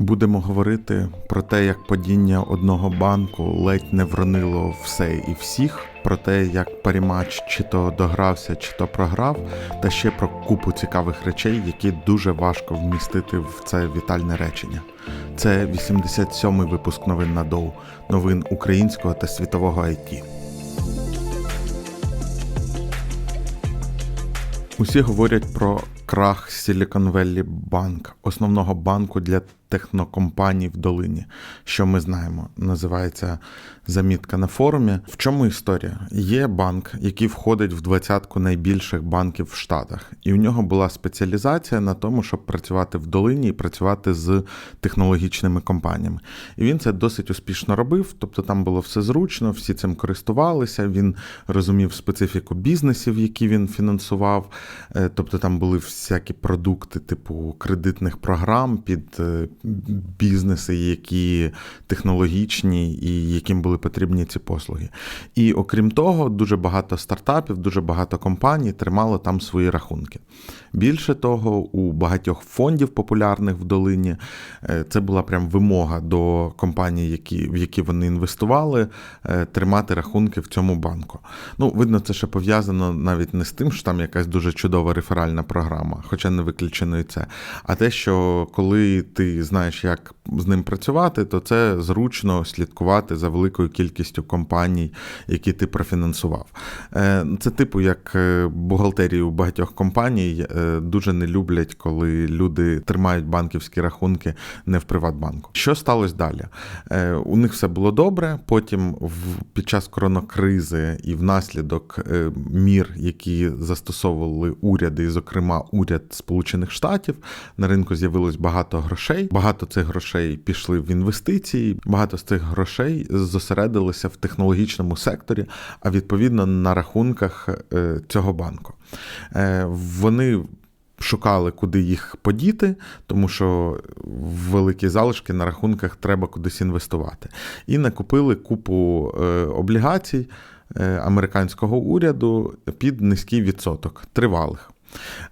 Будемо говорити про те, як падіння одного банку ледь не вронило все і всіх, про те, як парімач чи то догрався, чи то програв, та ще про купу цікавих речей, які дуже важко вмістити в це вітальне речення. Це 87-й випуск новин на Доу, новин українського та світового IT. Усі говорять про крах Silicon Valley Bank, основного банку для технокомпаній в долині. Що ми знаємо, називається замітка на форумі. В чому історія? Є банк, який входить в двадцятку найбільших банків в Штатах, і у нього була спеціалізація на тому, щоб працювати в долині і працювати з технологічними компаніями. І він це досить успішно робив. Тобто там було все зручно, всі цим користувалися. Він розумів специфіку бізнесів, які він фінансував. Е, Тобто там були всякі продукти, типу кредитних програм під е, бізнеси, які технологічні і яким були потрібні ці послуги. І окрім того, дуже багато стартапів, дуже багато компаній тримало там свої рахунки. Більше того, у багатьох фондів популярних в долині е, це була прям вимога до компаній, які, в які вони інвестували, е, тримати рахунки в цьому банку. Ну, видно, це ще пов'язано навіть не з тим, що там якась дуже чудова реферальна програма, хоча не виключено і це. А те, що коли ти знаєш, як з ним працювати, то це зручно слідкувати за великою кількістю компаній, які ти профінансував. Е, Це типу як е, бухгалтерії у багатьох компаній е, дуже не люблять, коли люди тримають банківські рахунки не в Приватбанку. Що сталося далі? У них все було добре. Потім, під час коронакризи і внаслідок мір, які застосовували уряди, і, зокрема, уряд Сполучених Штатів, на ринку з'явилось багато грошей. Багато цих грошей пішли в інвестиції. Багато з цих грошей зосередилися в технологічному секторі, а відповідно на рахунках е, цього банку. Е, Вони шукали, куди їх подіти, тому що великі залишки на рахунках треба кудись інвестувати. І накупили купу е, облігацій американського уряду під низький відсоток тривалих.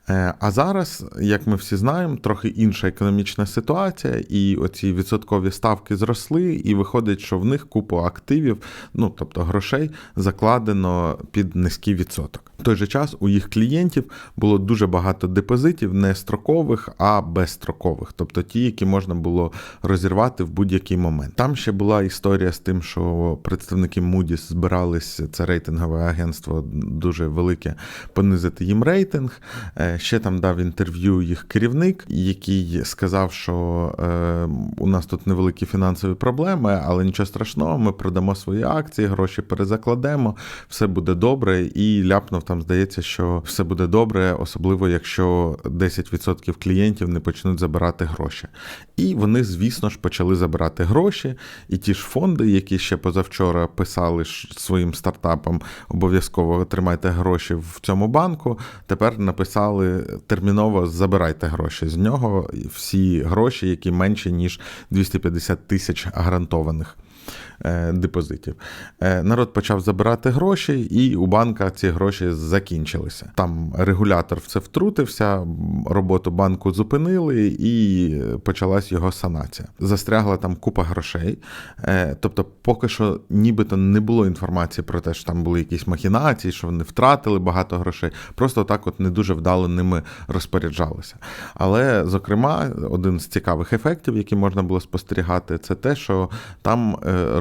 Е, А зараз, як ми всі знаємо, трохи інша економічна ситуація, і оці відсоткові ставки зросли, і виходить, що в них купу активів, ну тобто грошей, закладено під низький відсоток. В той же час у їх клієнтів було дуже багато депозитів, не строкових, а безстрокових, тобто ті, які можна було розірвати в будь-який момент. Там ще була історія з тим, що представники Moody's збирались, це рейтингове агентство дуже велике, понизити їм рейтинг. Е, Ще там дав інтерв'ю їх керівник, який сказав, що е, у нас тут невеликі фінансові проблеми, але нічого страшного, ми продамо свої акції, гроші перезакладемо, все буде добре. І ляпнув там, здається, що все буде добре, особливо якщо 10% клієнтів не почнуть забирати гроші. І вони, звісно ж, почали забирати гроші. І ті ж фонди, які ще позавчора писали своїм стартапам, обов'язково тримайте гроші в цьому банку. Тепер написали терміново забирайте гроші з нього, всі гроші, які менше ніж 250 тисяч гарантованих. Е, Депозитів. Е, Народ почав забирати гроші, і у банка ці гроші закінчилися. Там регулятор в це втрутився, роботу банку зупинили, і почалась його санація. Застрягла там купа грошей. Е, Тобто, поки що нібито не було інформації про те, що там були якісь махінації, що вони втратили багато грошей. Просто так от не дуже вдало ними розпоряджалися. Але, зокрема, один з цікавих ефектів, які можна було спостерігати, це те, що там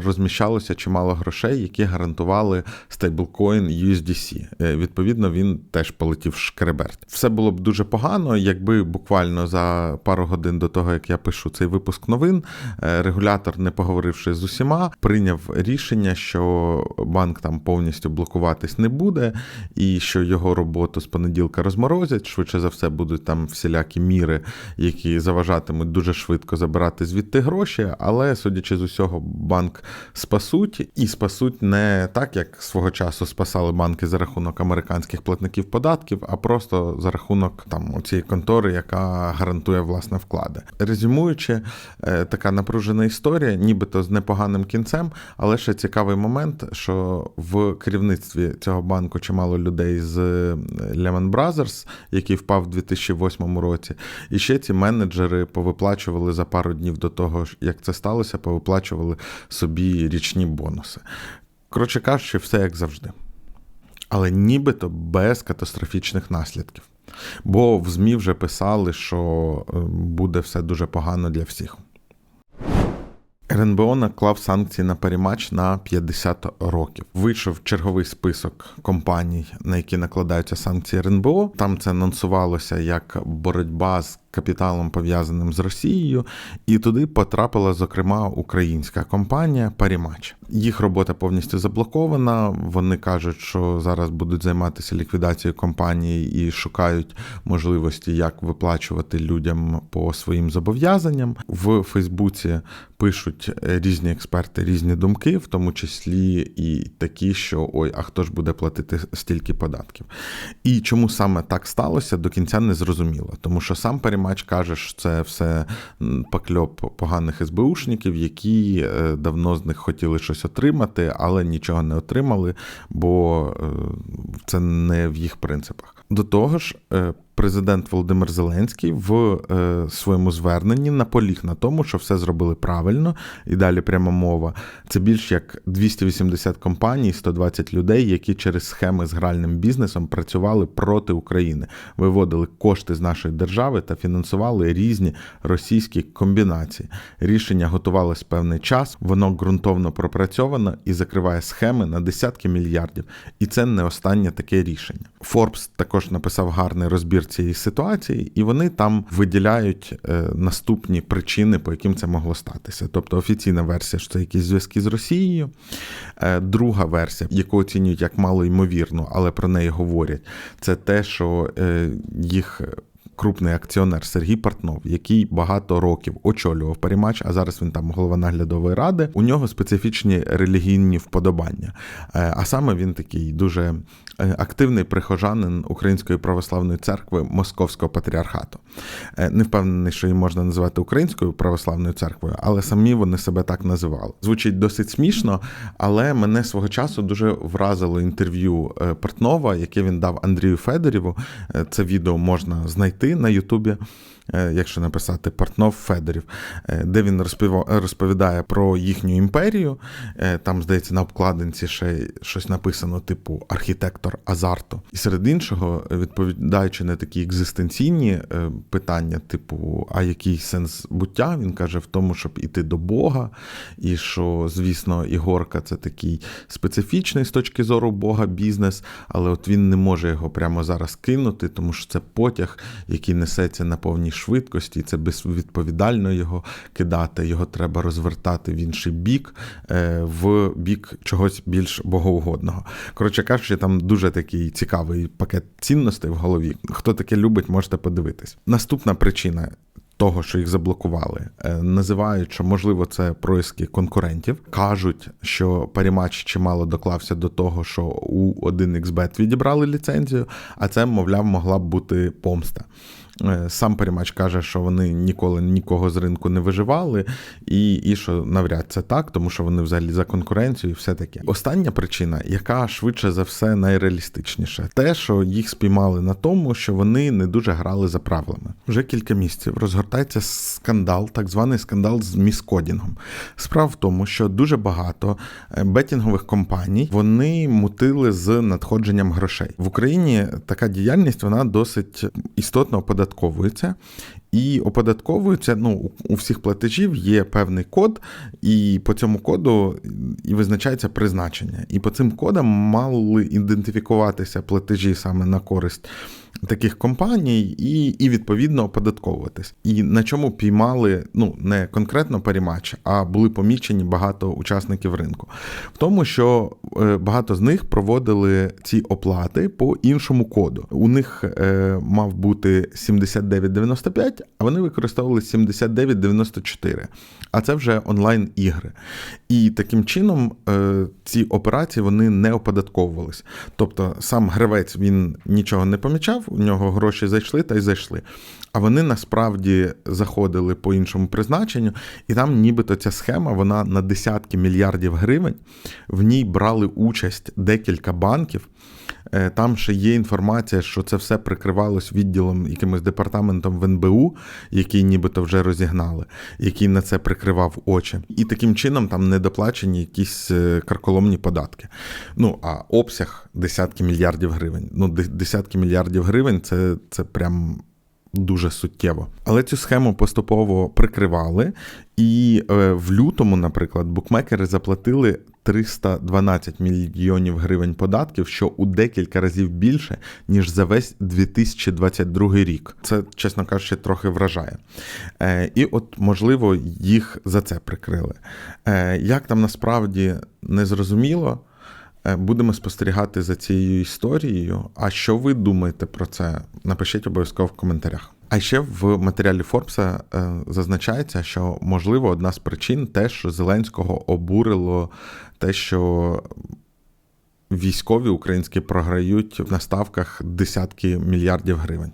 розміщалося чимало грошей, які гарантували стейблкоін USDC. Е, Відповідно, він теж полетів шкреберт. Все було б дуже погано, якби буквально за пару годин до того, як я пишу цей випуск новин, е, регулятор, не поговоривши з усіма, прийняв рішення, що банк там повністю блокуватись не буде, і що його роботу з понеділка розморозять. Швидше за все, будуть там всілякі міри, які заважатимуть дуже швидко забирати звідти гроші. Але судячи з усього, банк спасуть, і спасуть не так, як свого часу спасали банки за рахунок американських платників податків, а просто за рахунок там цієї контори, яка гарантує власне вклади. Резюмуючи, е, така напружена історія, нібито з непоганим кінцем, але ще цікавий момент, що в керівництві цього банку чимало людей з е, Lehman Brothers, який впав в 2008 році, і ще ці менеджери повиплачували за пару днів до того, як це сталося, повиплачували собі річні бонуси. Коротше кажучи, все як завжди. Але нібито без катастрофічних наслідків. Бо в ЗМІ вже писали, що е, буде все дуже погано для всіх. РНБО наклав санкції на Парімач на 50 років. Вийшов черговий список компаній, на які накладаються санкції РНБО. Там це анонсувалося як боротьба з капіталом пов'язаним з Росією, і туди потрапила зокрема українська компанія Парімач. Їх робота повністю заблокована. Вони кажуть, що зараз будуть займатися ліквідацією компанії і шукають можливості, як виплачувати людям по своїм зобов'язанням. В Фейсбуці пишуть різні експерти різні думки, в тому числі і такі, що ой, а хто ж буде платити стільки податків? І чому саме так сталося, до кінця не зрозуміло, тому що сам Парімач каже, що це все покльоп поганих СБУшників, які е, давно з них хотіли щось отримати, але нічого не отримали, бо е, це не в їх принципах. До того ж, е, президент Володимир Зеленський в е, своєму зверненні наполіг на тому, що все зробили правильно, і далі пряма мова. Це більш як 280 компаній, 120 людей, які через схеми з гральним бізнесом працювали проти України, виводили кошти з нашої держави та фінансували різні російські комбінації. Рішення готувалось певний час, воно ґрунтовно пропрацьовано і закриває схеми на десятки мільярдів. І це не останнє таке рішення. Forbes також написав гарний розбір цієї ситуації, і вони там виділяють е, наступні причини, по яким це могло статися. Тобто офіційна версія, що це якісь зв'язки з Росією. Е, друга версія, яку оцінюють як мало ймовірно, але про неї говорять, це те, що е, їх крупний акціонер Сергій Портнов, який багато років очолював Парімач, а зараз він там голова наглядової ради. У нього специфічні релігійні вподобання. Е, а саме він такий дуже е, активний прихожанин Української православної церкви Московського патріархату. Е, не впевнений, що її можна називати Українською православною церквою, але самі вони себе так називали. Звучить досить смішно, але мене свого часу дуже вразило інтерв'ю Портнова, яке він дав Андрію Федоріву. Це відео можна знайти знайти на Ютубі, якщо написати Портнов Федорів, е, де він розповідає про їхню імперію. Е, там, здається, на обкладинці ще щось написано, типу архітектор азарту. І серед іншого, відповідаючи на такі екзистенційні питання, типу, а який сенс буття, він каже в тому, щоб іти до Бога, і що, звісно, Ігорка це такий специфічний з точки зору Бога бізнес, але от він не може його прямо зараз кинути, тому що це потяг, який несеться на повній швидкості, це безвідповідально його кидати. Його треба розвертати в інший бік, е, в бік чогось більш богоугодного. Коротше кажучи, там дуже такий цікавий пакет цінностей в голові. Хто таке любить, можете подивитись. Наступна причина. Того, що їх заблокували, е, називають, що можливо це происки конкурентів. кажуть, що Парімач чимало доклався до того, що у 1xBet відібрали ліцензію, а це, мовляв, могла б бути помста. Е, сам Перемач каже, що вони ніколи нікого з ринку не виживали, і і що навряд це так, тому що вони взагалі за конкуренцію і все таке. Остання причина, яка швидше за все найреалістичніша, те, що їх спіймали на тому, що вони не дуже грали за правилами. Вже кілька місяців розгортається скандал, так званий скандал з міскодінгом. Справа в тому, що дуже багато е, бетінгових компаній вони мутили з надходженням грошей в Україні. Така діяльність вона досить істотно оподаткована оподатковується. І оподатковується, ну, у всіх платежів є певний код, і по цьому коду і визначається призначення. І по цим кодам мали ідентифікуватися платежі саме на користь таких компаній і, і відповідно оподатковуватись. І на чому піймали ну не конкретно парімач, а були помічені багато учасників ринку. В тому, що е, багато з них проводили ці оплати по іншому коду. У них е, мав бути 7995, а вони використовували 7994. А це вже онлайн ігри. І таким чином е, ці операції вони не оподатковувались. Тобто сам гравець він нічого не помічав, у нього гроші зайшли та й зайшли. А вони насправді заходили по іншому призначенню, і там, нібито ця схема, вона на десятки мільярдів гривень. В ній брали участь декілька банків. Е, Там ще є інформація, що це все прикривалось відділом якимось департаментом в НБУ, який нібито вже розігнали, який на це прикривав очі. І таким чином там недоплачені якісь е, карколомні податки. Ну а обсяг десятки мільярдів гривень. Ну, десятки мільярдів гривень це, це прям. Дуже суттєво. Але цю схему поступово прикривали, і е, в лютому, наприклад, букмекери заплатили 312 мільйонів гривень податків, що у декілька разів більше, ніж за весь 2022 рік. Це, чесно кажучи, трохи вражає. Е, і от, можливо, їх за це прикрили. Е, як там насправді не зрозуміло. Е, Будемо спостерігати за цією історією. А що ви думаєте про це? Напишіть обов'язково в коментарях. А ще в матеріалі Форбса е, зазначається, що можливо одна з причин те, що Зеленського обурило те, що військові українські програють на ставках десятки мільярдів гривень.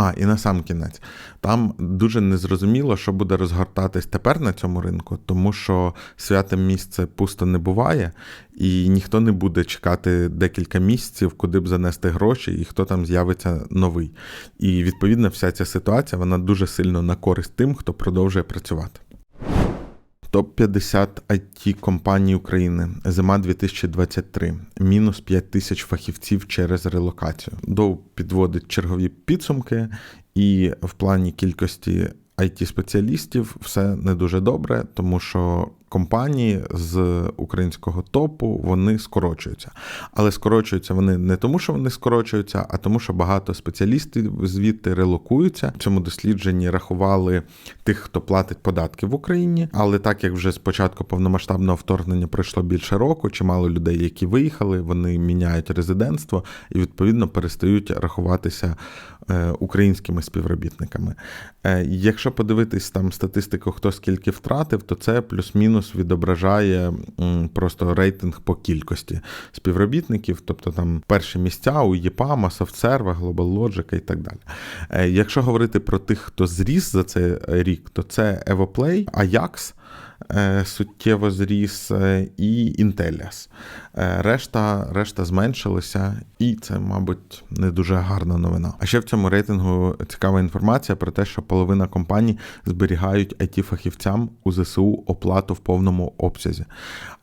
А, і на сам кінець. Там дуже незрозуміло, що буде розгортатись тепер на цьому ринку, тому що святе місце пусто не буває, і ніхто не буде чекати декілька місяців, куди б занести гроші, і хто там з'явиться новий. І відповідно вся ця ситуація вона дуже сильно на користь тим, хто продовжує працювати. Топ-50 it компаній України. Зима 2023. Мінус 5 тисяч фахівців через релокацію. Доу підводить чергові підсумки, і в плані кількості it спеціалістів все не дуже добре, тому що компанії з українського топу вони скорочуються. Але скорочуються вони не тому, що вони скорочуються, а тому, що багато спеціалістів звідти релокуються. В цьому дослідженні рахували тих, хто платить податки в Україні. Але так як вже з початку повномасштабного вторгнення пройшло більше року, чимало людей, які виїхали, вони міняють резидентство і відповідно перестають рахуватися е, українськими співробітниками. Е, Якщо подивитись там статистику, хто скільки втратив, то це плюс-мінус відображає просто рейтинг по кількості співробітників, тобто там перші місця у ЄПАМа, SoftServe, Global Logic і так далі. Е, Якщо говорити про тих, хто зріс за цей рік, то це Evoplay, Ajax, суттєво зріс е, і Intellias. Е, Решта, решта зменшилася, і це, мабуть, не дуже гарна новина. А ще в цьому рейтингу цікава інформація про те, що половина компаній зберігають it фахівцям у ЗСУ оплату в повному обсязі,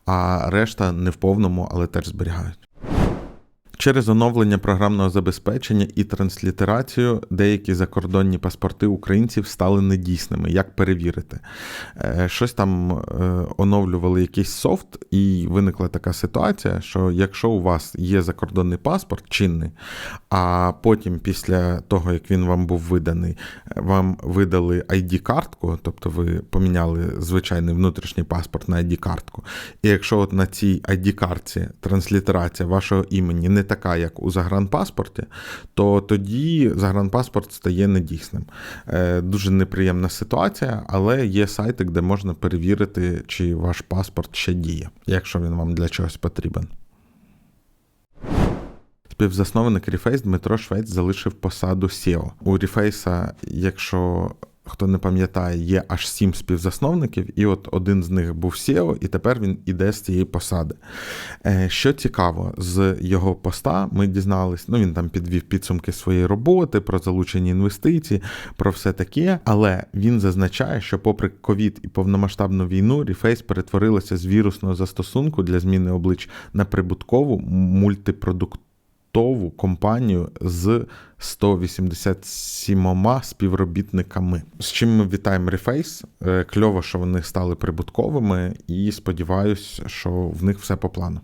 а решта не в повному, але теж зберігають. Через оновлення програмного забезпечення і транслітерацію деякі закордонні паспорти українців стали недійсними. Як перевірити? Е, Щось там е, оновлювали якийсь софт, і виникла така ситуація, що якщо у вас є закордонний паспорт чинний, а потім, після того, як він вам був виданий, вам видали ID-картку, тобто ви поміняли звичайний внутрішній паспорт на ID-картку. І якщо от на цій ID-картці транслітерація вашого імені не така, як у загранпаспорті, то тоді загранпаспорт стає недійсним. Е, Дуже неприємна ситуація, але є сайти, де можна перевірити, чи ваш паспорт ще діє, якщо він вам для чогось потрібен. Співзасновник Reface Дмитро Швець залишив посаду SEO. У Reface, якщо хто не пам'ятає, є аж сім співзасновників, і от один з них був SEO, і тепер він іде з цієї посади. Е, Що цікаво, з його поста ми дізнались, ну він там підвів підсумки своєї роботи, про залучені інвестиції, про все таке. Але він зазначає, що попри ковід і повномасштабну війну, Reface перетворилася з вірусного застосунку для зміни облич на прибуткову мультипродуктову продуктову компанію з 187 співробітниками. З чим ми вітаємо Reface. Е, Кльово, що вони стали прибутковими, і сподіваюся, що в них все по плану.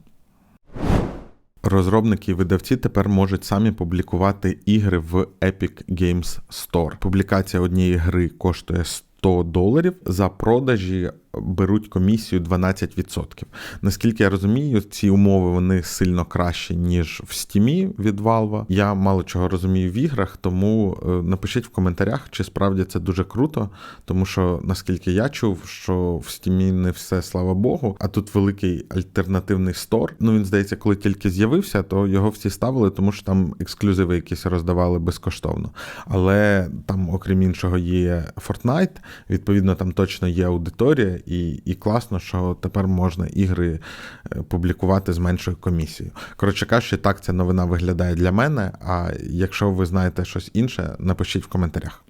Розробники і видавці тепер можуть самі публікувати ігри в Epic Games Store. Публікація однієї гри коштує 100 доларів. За продажі беруть комісію 12%. Наскільки я розумію, ці умови вони сильно кращі, ніж в стімі від Valve. Я мало чого розумію в іграх, тому е, напишіть в коментарях, чи справді це дуже круто, тому що наскільки я чув, що в стімі не все, слава Богу, а тут великий альтернативний стор. Ну він здається, коли тільки з'явився, то його всі ставили, тому що там ексклюзиви якісь роздавали безкоштовно. Але там, окрім іншого, є Fortnite, відповідно, там точно є аудиторія і і класно, що тепер можна ігри е, публікувати з меншою комісією. Коротше кажучи, так ця новина виглядає для мене. А якщо ви знаєте щось інше, напишіть в коментарях.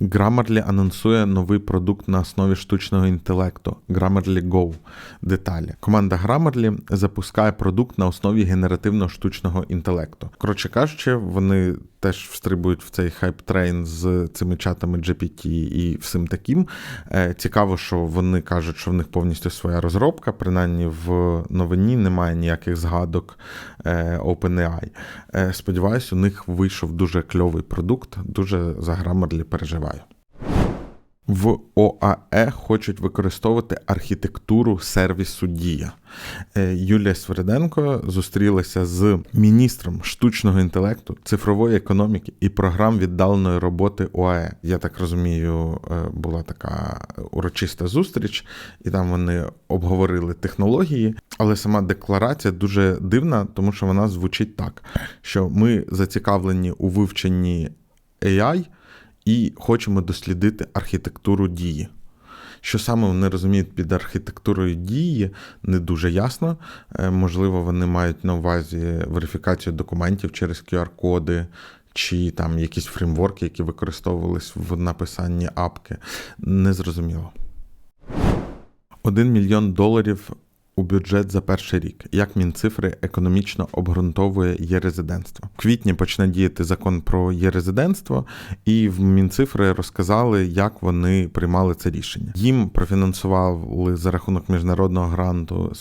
Grammarly анонсує новий продукт на основі штучного інтелекту Grammarly Go. Деталі. Команда Grammarly запускає продукт на основі генеративного штучного інтелекту. Коротше кажучи, вони теж встрибують в цей хайп-трейн з цими чатами GPT і всім таким. Е, цікаво, що вони кажуть, що в них повністю своя розробка, принаймні в новині немає ніяких згадок е, OpenAI. Е, сподіваюсь, у них вийшов дуже кльовий продукт, дуже за Grammarly переживаю. В ОАЕ хочуть використовувати архітектуру сервісу Дія. Е, Юлія Свериденко зустрілася з міністром штучного інтелекту, цифрової економіки і програм віддаленої роботи ОАЕ. Я так розумію, е, була така урочиста зустріч, і там вони обговорили технології. Але сама декларація дуже дивна, тому що вона звучить так: що ми зацікавлені у вивченні AI – і хочемо дослідити архітектуру дії. Що саме вони розуміють під архітектурою дії, не дуже ясно. Е, можливо, вони мають на увазі верифікацію документів через QR-коди, чи там якісь фреймворки, які використовувались в написанні апки. Незрозуміло. Один мільйон доларів у бюджет за перший рік, як Мінцифри економічно обґрунтовує є-резидентство. В квітні почне діяти закон про є-резидентство, і в Мінцифри розказали, як вони приймали це рішення. Їм профінансували за рахунок міжнародного гранту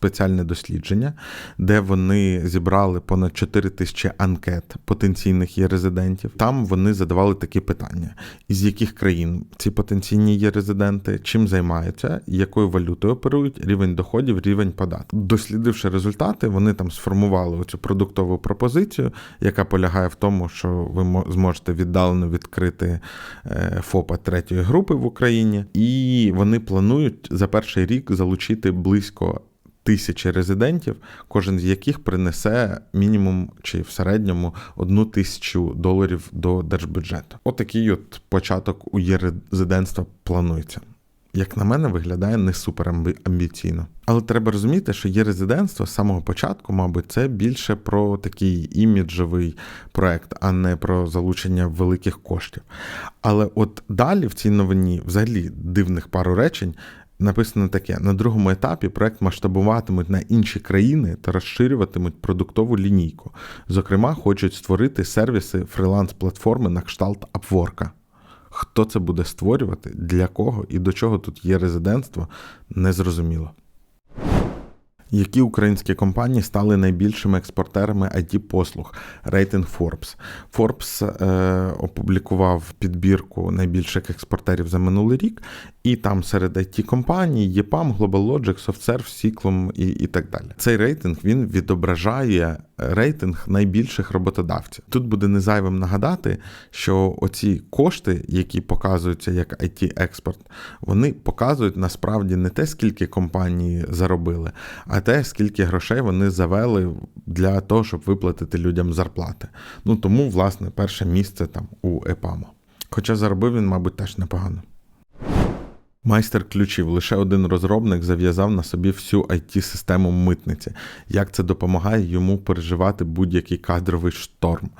спеціальне дослідження, де вони зібрали понад 4 тисячі анкет потенційних є резидентів. Там вони задавали такі питання: із яких країн ці потенційні є резиденти, чим займаються, якою валютою оперують, рівень доходів, рівень податків. Дослідивши результати, вони там сформували оцю продуктову пропозицію, яка полягає в тому, що ви зможете віддалено відкрити е, ФОПа третьої групи в Україні, і вони планують за перший рік залучити близько тисячі резидентів, кожен з яких принесе мінімум чи в середньому одну тисячу доларів до держбюджету. Отакий от, от початок у є резидентства планується. Як на мене, виглядає не супер амбіційно. Але треба розуміти, що є резидентство з самого початку, мабуть, це більше про такий іміджовий проект, а не про залучення великих коштів. Але от далі в цій новині, взагалі, дивних пару речень, написано таке: на другому етапі проект масштабуватимуть на інші країни та розширюватимуть продуктову лінійку. Зокрема, хочуть створити сервіси фриланс-платформи на кшталт Upwork. Хто це буде створювати, для кого і до чого тут є резидентство, незрозуміло. Які українські компанії стали найбільшими експортерами it послуг рейтинг Forbes. Forbes е, опублікував підбірку найбільших експортерів за минулий рік, і там серед it компаній EPAM, GlobalLogic, SoftServe, Cyclum і, і так далі. Цей рейтинг він відображає рейтинг найбільших роботодавців. Тут буде незайвим нагадати, що оці кошти, які показуються як it експорт вони показують насправді не те, скільки компанії заробили, а те, скільки грошей вони завели для того, щоб виплатити людям зарплати. Ну тому, власне, перше місце там у ЕПАМО. Хоча заробив він, мабуть, теж непогано. Майстер ключів. Лише один розробник зав'язав на собі всю it систему митниці. Як це допомагає йому переживати будь-який кадровий шторм?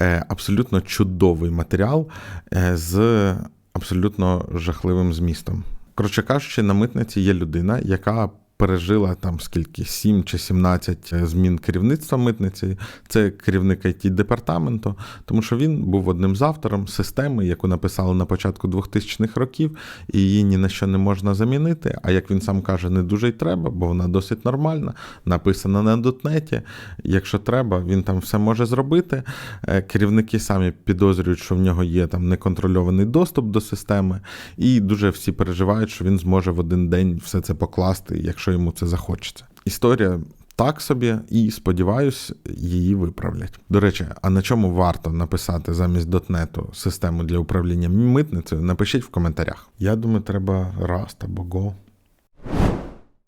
Е, Абсолютно чудовий матеріал е, з абсолютно жахливим змістом. Коротше кажучи, на митниці є людина, яка пережила там скільки 7 чи 17 змін керівництва митниці. Це керівник it департаменту, тому що він був одним з автором системи, яку написали на початку 2000-х років, і її ні на що не можна замінити. А як він сам каже, не дуже й треба, бо вона досить нормальна, написана на дотнеті. Якщо треба, він там все може зробити. Е, Керівники самі підозрюють, що в нього є там неконтрольований доступ до системи, і дуже всі переживають, що він зможе в один день все це покласти, якщо йому це захочеться. Історія. Так собі, і сподіваюсь, її виправлять. До речі, а на чому варто написати замість дотнету систему для управління митницею? Напишіть в коментарях. Я думаю, треба Rust або Go.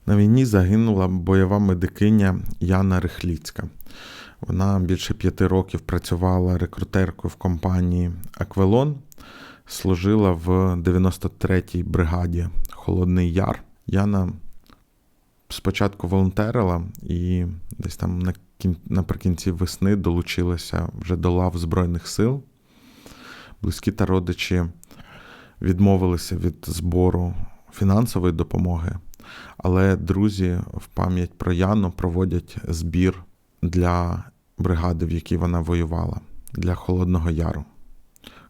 На війні загинула бойова медикиня Яна Рихліцька. Вона більше п'яти років працювала рекрутеркою в компанії Аквелон, служила в 93-й бригаді Холодний Яр. Яна спочатку волонтерила і десь там на кін... наприкінці весни долучилася вже до лав Збройних сил. Близькі та родичі відмовилися від збору фінансової допомоги, але друзі в пам'ять про Яну проводять збір для бригади, в якій вона воювала, для Холодного Яру.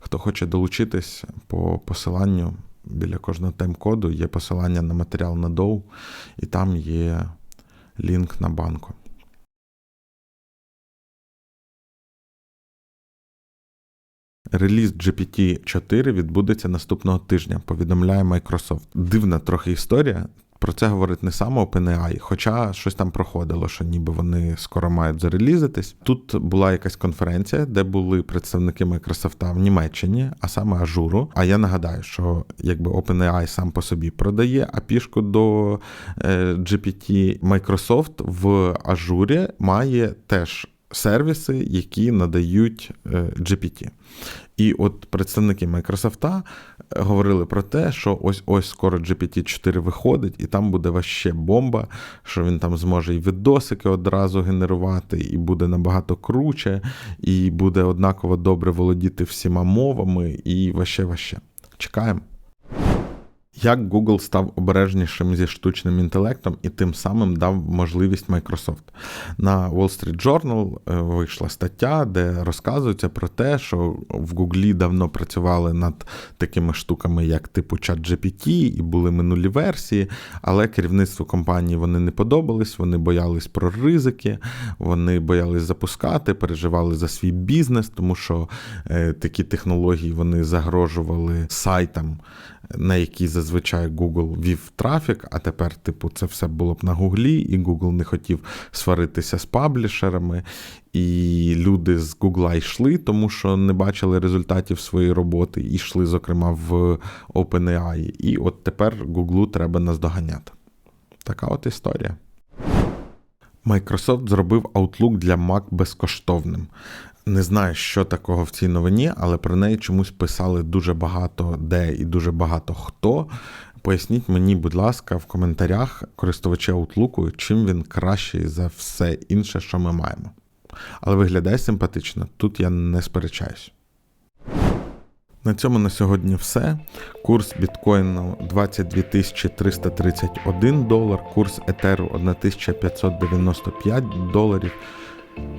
Хто хоче долучитись по посиланню біля кожного тайм-коду є посилання на матеріал на Dow, і там є лінк на банку. Реліз GPT-4 відбудеться наступного тижня, повідомляє Microsoft. Дивна трохи історія. Про це говорить не саме OpenAI, хоча щось там проходило, що ніби вони скоро мають зарелізитись. Тут була якась конференція, де були представники Microsoft в Німеччині, а саме Ажуру. А я нагадаю, що якби OpenAI сам по собі продає апішку до е, GPT, Microsoft в Ажурі має теж сервіси, які надають е, GPT. І от представники Microsoft говорили про те, що ось ось скоро GPT-4 виходить, і там буде ваще бомба, що він там зможе і відосики одразу генерувати, і буде набагато круче, і буде однаково добре володіти всіма мовами, і ваще ваще. Чекаємо. Як Google став обережнішим зі штучним інтелектом і тим самим дав можливість Microsoft. На Wall Street Journal е, вийшла стаття, де розказується про те, що в Google давно працювали над такими штуками, як типу ChatGPT, і були минулі версії, але керівництву компанії вони не подобались, вони боялись про ризики, вони боялись запускати, переживали за свій бізнес, тому що е, такі технології вони загрожували сайтам, на які зазвичай Google вів трафік, а тепер, типу, це все було б на Гуглі, і Google не хотів сваритися з паблішерами, і люди з Гугла йшли, тому що не бачили результатів своєї роботи, і йшли, зокрема, в OpenAI. І от тепер Гуглу треба наздоганяти. Така от історія. Microsoft зробив Outlook для Mac безкоштовним. Не знаю, що такого в цій новині, але про неї чомусь писали дуже багато де і дуже багато хто. Поясніть мені, будь ласка, в коментарях користувачі Outlook, чим він кращий за все інше, що ми маємо. Але виглядає симпатично, тут я не сперечаюсь. На цьому на сьогодні все. Курс біткоїну 22 331 долар, курс етеру 1595 доларів.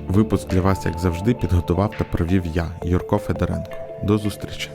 Випуск для вас, як завжди, підготував та провів я, Юрко Федоренко. До зустрічі!